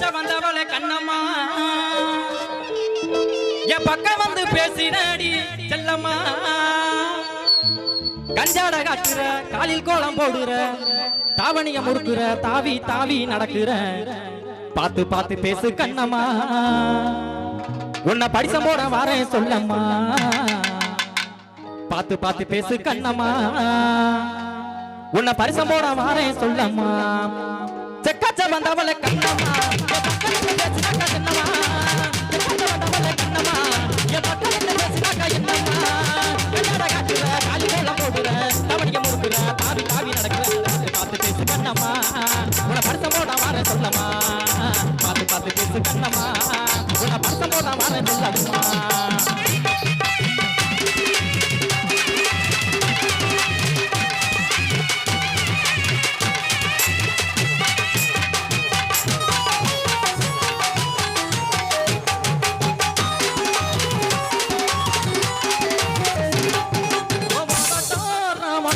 செக்கச்ச வந்தவளே கண்ணம்மா. என் பக்கம் வந்து பேசினடி செல்லம்மா. கஞ்சாட காட்டுற காலில் கோலம் போடுற தாவணிய முறுக்குற தாவி தாவி நடக்குற. பார்த்து பார்த்து பேசு கண்ணம்மா. உன்னை படிசம் போட வரேன் சொல்லம்மா. பார்த்து பார்த்து பேசு கண்ணம்மா. உன்னை பரிசம் போட வாரேன் சொல்லம்மா. வந்தவளை கண்ணம்மா என் பக்கத்துல பேசினாக்கா என்னம்மா? செக்காச்ச வந்தவளை கண்ணம்மா, என் பக்கத்துல பேசினாக்கா என்னம்மா? என்னடா காட்டுற, காலி கோலம் போடுற, தவணிய முறுக்குற, தாவி தாவி நடக்குற, பார்த்து பார்த்து பேசு கண்ணம்மா. உன பரிசம் போட வார சொல்லம்மா. பார்த்து பார்த்து பேசு கண்ணம்மா. உன பரிசம் போட வார சொல்லம்மா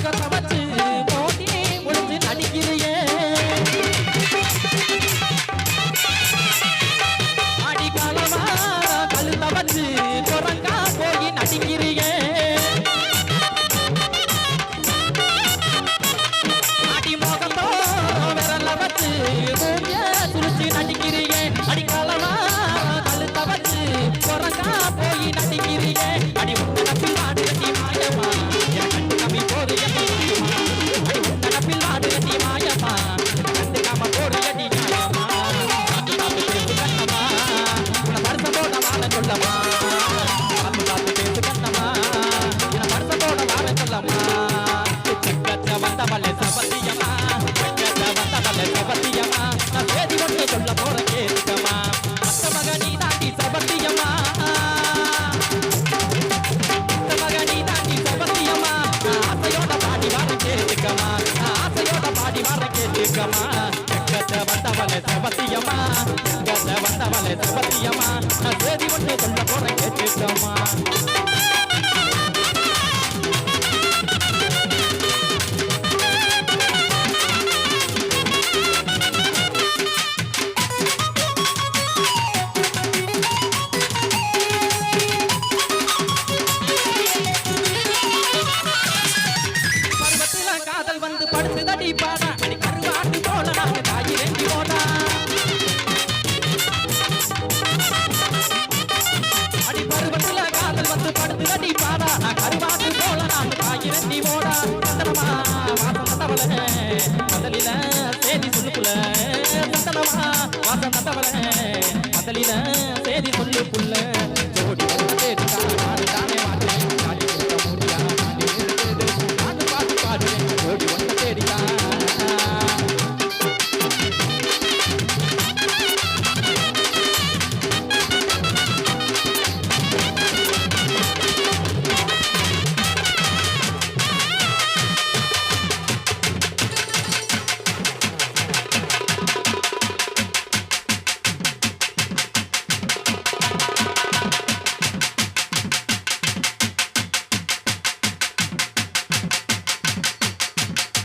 Gracias. ஆசையோட பாடி வர கேட்டுக்கமா செக்கச்ச வந்தவளே சபத்தியமா சந்தனமா வாசம் தந்தவள முதலில சேதி சொல்லுக்குள்ள ஜோடி வந்து